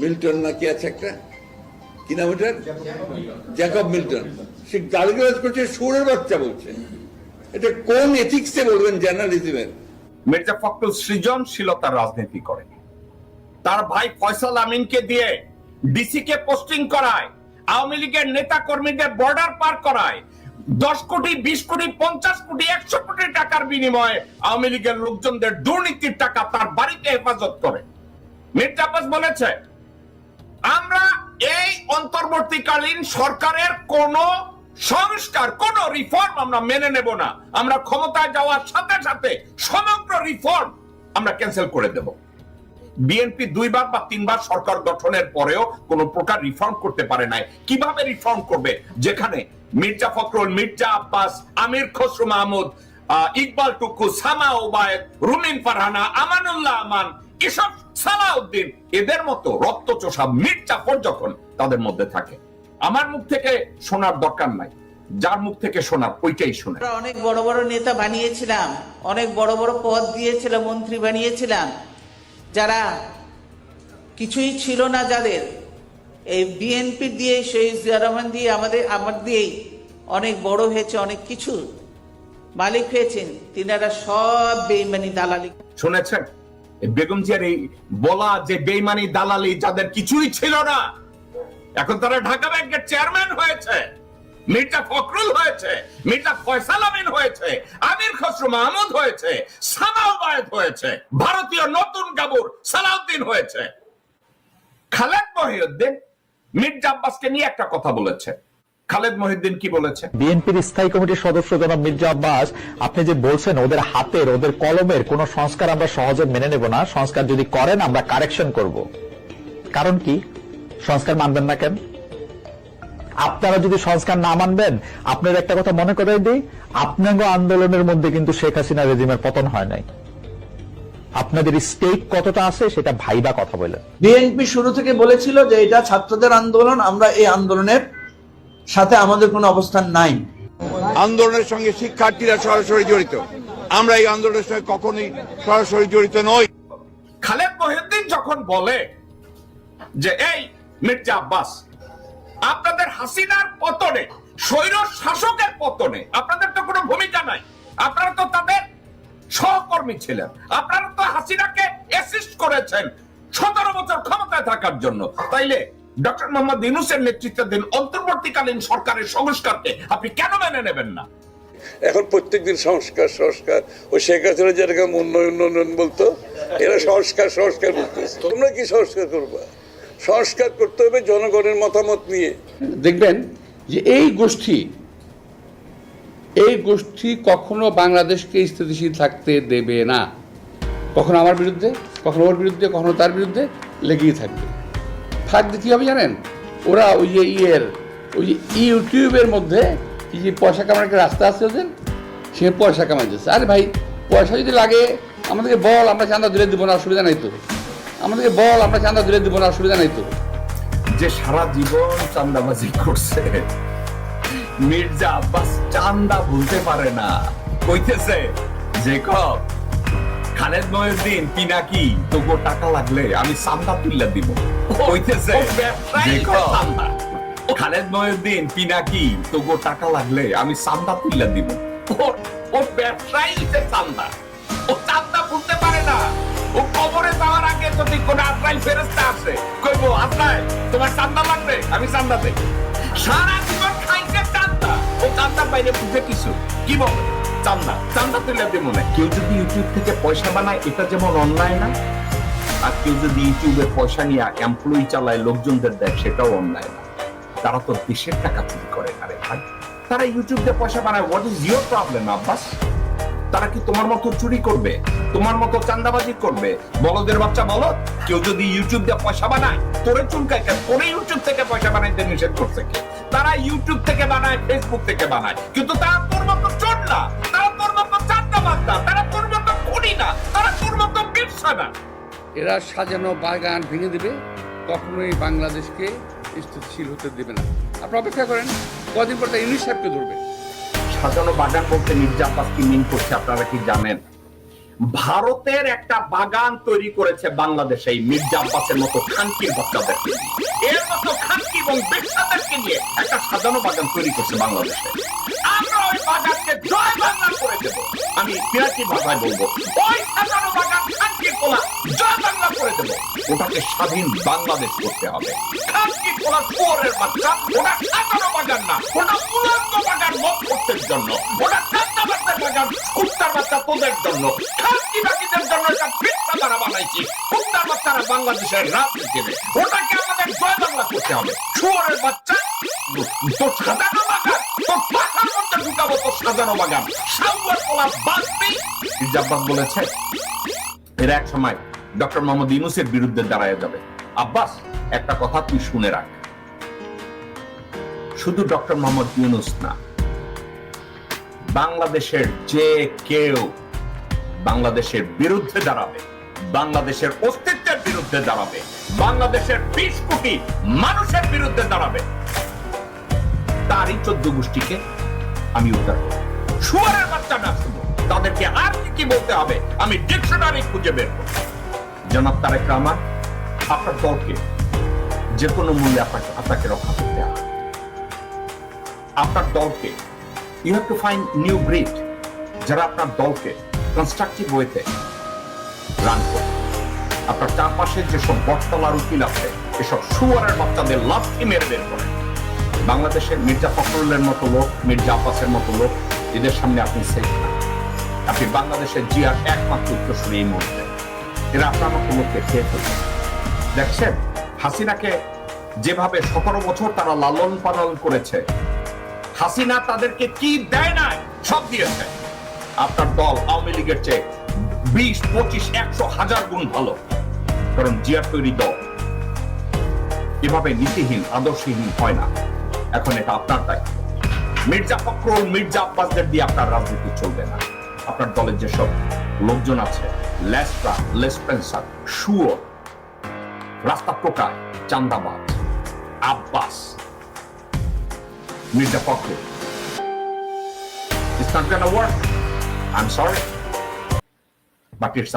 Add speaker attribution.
Speaker 1: Milton নাকি আছে একটা? কি নাম ওটার? জ্যাকব মিল্টন সে গালিগালাজ করছে সুরের বাচ্চা বলছে। এটা কোন এথিক্সে বলবেন জার্নালিজমের?
Speaker 2: মির্জা ফখরুল সৃজনশীলতার রাজনীতি করে। তার ভাই ফয়সাল আমিনকে দিয়ে ডিসি কে পোস্টিং করায়, আওয়ামী লীগের নেতা কর্মীদের বর্ডার পার করায়, দশ কোটি, বিশ কোটি, পঞ্চাশ কোটি, একশো কোটি টাকার বিনিময়ে আওয়ামী লীগের লোকজনদের দুর্নীতির টাকা তার বাড়িতে হেফাজত করে। মির্জা বলেছে অন্তর্বর্তীকালীন সরকারের কোন সংস্কার, কোন রিফর্ম আমরা মেনে নেব না। আমরা ক্ষমতায় যাওয়ার সাথে সাথে সমগ্র রিফর্ম আমরা ক্যান্সেল করে দেব। বিএনপি দুইবার বা তিনবার সরকার গঠনের পরেও কোন প্রকার রিফর্ম করতে পারে নাই। কীভাবে রিফর্ম করবে? যেখানে মির্জা ফখরুল, মির্জা আব্বাস, আমির খসরু মাহমুদ ইকবাল টুকু, সামা ওবায়দ, রুমিন ফারহানা, আমানুল্লাহ আমান, এসব সালাউদ্দিন, এদের মতো রক্তচোষা মির্জাফর যখন তাদের মধ্যে থাকে। আমার মুখ থেকে শোনার দরকার নাই। যার মুখ থেকে শোনার ওইটাই শোনে।
Speaker 3: অনেক বড় বড় নেতা বানিয়েছিলাম অনেক বড় বড় পদ দিয়েছিলাম মন্ত্রী বানিয়েছিলাম। যারা কিছুই ছিল না যাদের এই বিএনপি দিয়ে সেই রহমান দিয়ে আমাদের আমার দিয়েই অনেক বড় হয়েছে অনেক কিছু মালিক হয়েছেন। তিনারা সব বেইমানি দালালি।
Speaker 2: শুনেছেন? বেগম জিয়ার এই বলা যে বেইমানি দালালি যাদের কিছুই ছিল না এখন তারা ঢাকা ব্যাংকের চেয়ারম্যান হয়েছে, মির্জা ফখরুল হয়েছে, মির্জা ফয়সাল আমিন হয়েছে, আমির খসরু মাহমুদ হয়েছে সামাওবায়দ হয়েছে, ভারতীয় নতুন গাবুর সালাউদ্দিন হয়েছে। খালেদ মহিউদ্দিন মির্জা আব্বাসকে নিয়ে একটা কথা বলেছে। খালেদ মহিউদ্দিন কি বলেছে?
Speaker 4: বিএনপির স্থায়ী কমিটির সদস্য জনাব মির্জা আব্বাস, আপনি যে বলছেন ওদের হাতের, ওদের কলমের কোন সংস্কার আমরা সহজে মেনে নেব না, সংস্কার যদি করেন আমরা কারেকশন করব। কারণ কি? সংস্কার মানবেন না কেন? আপনারা যদি সংস্কার না মানবেন আপনার একটা কথা মনে করে দিই আপনার আন্দোলনের মধ্যে কিন্তু শেখ হাসিনা রেজিমের পতন হয় নাই। আপনাদের স্টেক কতটা আছে সেটা ভাইবা কথা বলেন
Speaker 5: বিএনপি শুরু থেকে বলেছিল যে এটা ছাত্রদের আন্দোলন আমরা এই আন্দোলনের সাথে আমাদের কোনো অবস্থান নাই।
Speaker 1: আন্দোলনের সঙ্গে শিক্ষার্থীরা সরাসরি জড়িত। আমরা এই আন্দোলনের সঙ্গে কখনোই সরাসরি জড়িত নই।
Speaker 2: খালেদ মহিউদ্দিন যখন বলে যে এই মির্জা আব্বাস, আপনাদের হাসিনার পতনে, স্বৈর শাসকের পতনে আপনাদের তো কোনো ভূমিকা নাই। আপনারা তো তাদের সহকর্মী ছিলেন। আপনারা তো হাসিনাকে অ্যাসিস্ট করেছেন সতেরো বছর ক্ষমতায় থাকার জন্য। তাইলে ডক্টর মোহাম্মদ ইউনুসের নেতৃত্বাধীন অন্তর্বর্তীকালীন সরকারের সংস্কারকে আপনি কেন মেনে নেবেন না?
Speaker 6: এখন প্রত্যেকদিন সংস্কার সংস্কার। ও শেখ হাসিনা যেরকম উন্নয়ন উন্নয়ন বলতো, এরা সংস্কার সংস্কার বলতেছে। তোমরা কি সংস্কার করবা? সংস্কার করতে হবে জনগণের মতামত নিয়ে।
Speaker 7: দেখবেন যে এই গোষ্ঠী এই গোষ্ঠী কখনো বাংলাদেশকে স্থিতিশীল থাকতে দেবে না। কখনো আমার বিরুদ্ধে, কখনো ওর বিরুদ্ধে, কখনো তার বিরুদ্ধে লেগেই থাকবে। থাকবে কী হবে জানেন? ওরা ওই যে ইয়ের, ওই যে ইউটিউবের মধ্যে এই যে পয়সা কামানোর একটা রাস্তা আছে ওদের, সে পয়সা কামাই যাচ্ছে আরে ভাই, পয়সা যদি লাগে, আমাদেরকে বল, আমরা চাঁদা দিলে দেবো না, অসুবিধা নাই তো। আমাদেরকে বল আমরা চাঁদা দিলে দিব না অসুবিধা নাই তো।
Speaker 2: যে সারা জীবন চান্দাবাজি করছে মির্জা আব্বাস চান্দা ভুলতে পারে না। কইতেছে যে কব খালেদ মহিউদ্দিন পিনাকি তোকে টাকা লাগলে আমি চান্দা তুললে দিব। কইতেছে যে খালেদ মহিউদ্দিন পিনাকি তোকে টাকা লাগলে আমি চান্দা তুললে দিব। ও ব্যবসায়ী চান্দা ও চান্দা ভুলতে পারে না। ও কোন আত্মাই আসে কইবো আত্মায় তোমার চান্দা লাগবে? আমি চান্দা দেই সারা জীবন খাইছে চান্দা। ও চান্দার বাইরে বুঝে কিছু। কি বল? চান্দা। চান্দা তুলে দেবো না কেউ যদি ইউটিউব থেকে পয়সা বানায়, এটা যেমন অন্যায় না, আর কেউ যদি ইউটিউবে পয়সা নিয়ে এমপ্লয়ি চালায়, লোকজনদের দেয়, সেটাও অন্যায় না। তারা তো দেশের টাকা চুরি করে। আরে ভাই, তারা ইউটিউব দিয়ে পয়সা বানায়। What is your problem Abbas? তারা কি তোমার মতো চুরি করবে? তোমার মতো চান্দাবাজি করবে? বলদের বাচ্চা বলো, কেউ যদি ইউটিউব দিয়ে পয়সা বানায়, তোরে চুলকায় তোরে ইউটিউব থেকে পয়সা বানাইতে নিষেধ করছে কে? তারা ইউটিউব থেকে বানায় ফেসবুক থেকে বানায়। কিন্তু তারা তোর মতো চোর না, তারা তোর মতো চান্দাবাজ তারা তোর মতো খুনি না, তারা তোর মতো ব্যবসা না।
Speaker 7: এরা সাজানো বাগান ভেঙে দেবে, কখনোই বাংলাদেশকে স্থিতিশীল হতে দেবে না। আপনি অপেক্ষা করেন, কদিন পর ইউনিট সাহেবকে ধরবে।
Speaker 2: সাজানো বাগান বলতে মির্জা আব্বাস কি মিন করছে আপনারা কি জানেন? ভারতের একটা বাগান তৈরি করেছে বাংলাদেশে, এই মির্জা আব্বাসের মতো খানকির বাচ্চাদেরকে এর মতো খানকি এবং বেশ্যাদেরকে নিয়ে একটা সাজানো বাগান তৈরি করছে বাংলাদেশে। আমরা ওই বাগানকে জয় বাংলা করে দেব। আমি পিরাটি ভাষায় বলব, ওই সাজানো বাগান খানকি কোলা জয় বাংলা করে দেব। ওটাকে স্বাধীন বাংলাদেশ করতে হবে। খানকি কোলা চোরের বাচ্চা, ওটা সাজানো বাগান না, ওটা উলঙ্গ বাগান মত করতে জন্য কুত্তার বাচ্চা তোদের জন্য খানকি বাকিদের জন্য একটা তারা বানাইছি। কুত্তার বাচ্চারা বাংলাদেশের ওটাকে আমাদের জয় বাংলা করতে হবে। চোরের বাচ্চা তোর সাজানো বাগান তোর পাখার মধ্যে ঢুকাবো তোর সাজানো বাগান। সাউয়ার বলেছে, এরা এক সময় ডক্টর মোহাম্মদ ইউনুসের বিরুদ্ধে দাঁড়ায় যাবে। আব্বাস, একটা কথা তুই শুনে রাখ। শুধু ডক্টর মোহাম্মদ ইউনুস না বাংলাদেশের যে কেউ বাংলাদেশের বিরুদ্ধে দাঁড়াবে, বাংলাদেশের অস্তিত্বের বিরুদ্ধে দাঁড়াবে, বাংলাদেশের বিশ কোটি মানুষের বিরুদ্ধে দাঁড়াবে, তারই চোদ্দ গোষ্ঠীকে আমি উদ্ধার করব। শুয়ারের বাচ্চা না শুধু, তাদেরকে আর কি কি বলতে হবে, আমি ডিকশনারি খুঁজে বের করব। জনাব তারেক রহমান, আপনার দলকে যে কোনো মূল্যে আপনাকে আপনাকে রক্ষা করতে হবে। আপনার দলকে you have to find new breed যারা আপনার দলকে কনস্ট্রাকটিভ ওয়েতে রান করে। আপনার চারপাশে যেসব বটতলার উকিল আছে, এসব শুয়ারের বাচ্চাদের লাথি মেরে বের করে। বাংলাদেশের মির্জা ফখরুলের মতো লোক, মির্জা আব্বাসের মতো লোক, এদের সামনে আপনি সেফ না। আপনি বাংলাদেশের জিয়ার একমাত্র উত্তরসূরি এই মুহূর্তে। এরা আপনার মতো লোককে খেয়ে ফেলছে দেখছেন? হাসিনাকে যেভাবে সতেরো বছর তারা লালন পালন করেছে হাসিনা তাদেরকে কি দেয় নাই? সব দিয়েছে। আপনার দল আওয়ামী লীগের চেয়ে বিশ, পঁচিশ, একশো হাজার গুণ ভালো। কারণ জিয়ার তৈরি দল। এভাবে নীতিহীন, আদর্শহীন হয় না। এখন এটা আপনার দায়িত্ব। মির্জা ফখরুল, মির্জা আব্বাসদের দিয়ে আপনার রাজনীতি চলবে না। আপনার দলের যেসব লোকজন আছে, লেসরা, লেসপেন্সার, শুয়োর, রাস্তা টোকা, চান্দাবাজ, Abbas with the pocket. It's not gonna work. I'm sorry. But it's